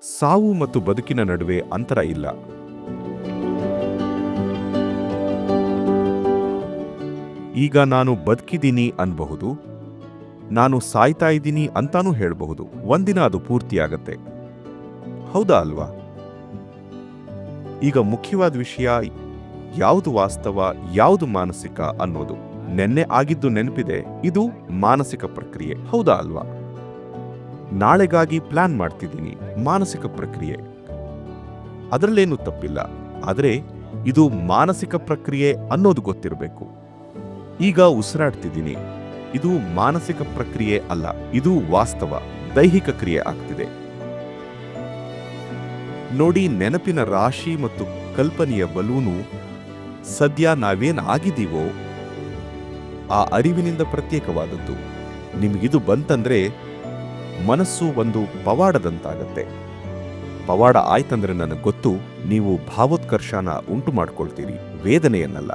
ಸಾವು ಮತ್ತು ಬದುಕಿನ ನಡುವೆ ಅಂತರ ಇಲ್ಲ. ಈಗ ನಾನು ಬದುಕಿದ್ದೀನಿ ಅನ್ಬಹುದು. ನಾನು ಸಾಯ್ತಾ ಇದ್ದೀನಿ ಅಂತಾನೂ ಹೇಳಬಹುದು. ಒಂದಿನ ಅದು ಪೂರ್ತಿಯಾಗತ್ತೆ. ಹೌದಾ ಅಲ್ವಾ? ಈಗ ಮುಖ್ಯವಾದ ವಿಷಯ ಯಾವುದು ವಾಸ್ತವ, ಯಾವುದು ಮಾನಸಿಕ ಅನ್ನೋದು. ನೆನ್ನೆ ಆಗಿದ್ದು ನೆನಪಿದೆ. ಇದು ಮಾನಸಿಕ ಪ್ರಕ್ರಿಯೆ. ಹೌದಾ ಅಲ್ವಾ? ನಾಳೆಗಾಗಿ ಪ್ಲಾನ್ ಮಾಡ್ತಿದ್ದೀನಿ, ಮಾನಸಿಕ ಪ್ರಕ್ರಿಯೆ. ಅದರಲ್ಲೇನು ತಪ್ಪಿಲ್ಲ, ಆದರೆ ಇದು ಮಾನಸಿಕ ಪ್ರಕ್ರಿಯೆ ಅನ್ನೋದು ಗೊತ್ತಿರಬೇಕು. ಈಗ ಉಸಿರಾಡ್ತಿದ್ದೀನಿ. ಇದು ಮಾನಸಿಕ ಪ್ರಕ್ರಿಯೆ ಅಲ್ಲ, ಇದು ವಾಸ್ತವ, ದೈಹಿಕ ಕ್ರಿಯೆ ಆಗ್ತಿದೆ. ನೋಡಿ ನೆನಪಿನ ರಾಶಿ ಮತ್ತು ಕಲ್ಪನೆಯ ಬಲೂನು ಸದ್ಯ ನಾವೇನ್ ಆಗಿದ್ದೀವೋ, ಆ ಅರಿವಿನಿಂದ ಪ್ರತ್ಯೇಕವಾದದ್ದು. ನಿಮಗಿದು ಬಂತಂದ್ರೆ ಮನಸ್ಸು ಒಂದು ಪವಾಡದಂತಾಗತ್ತೆ. ಪವಾಡ ಆಯ್ತಂದ್ರೆ ನನಗೆ ಗೊತ್ತು ನೀವು ಭಾವೋತ್ಕರ್ಷನ ಉಂಟು ಮಾಡ್ಕೊಳ್ತೀರಿ ವೇದನೆಯನ್ನಲ್ಲ.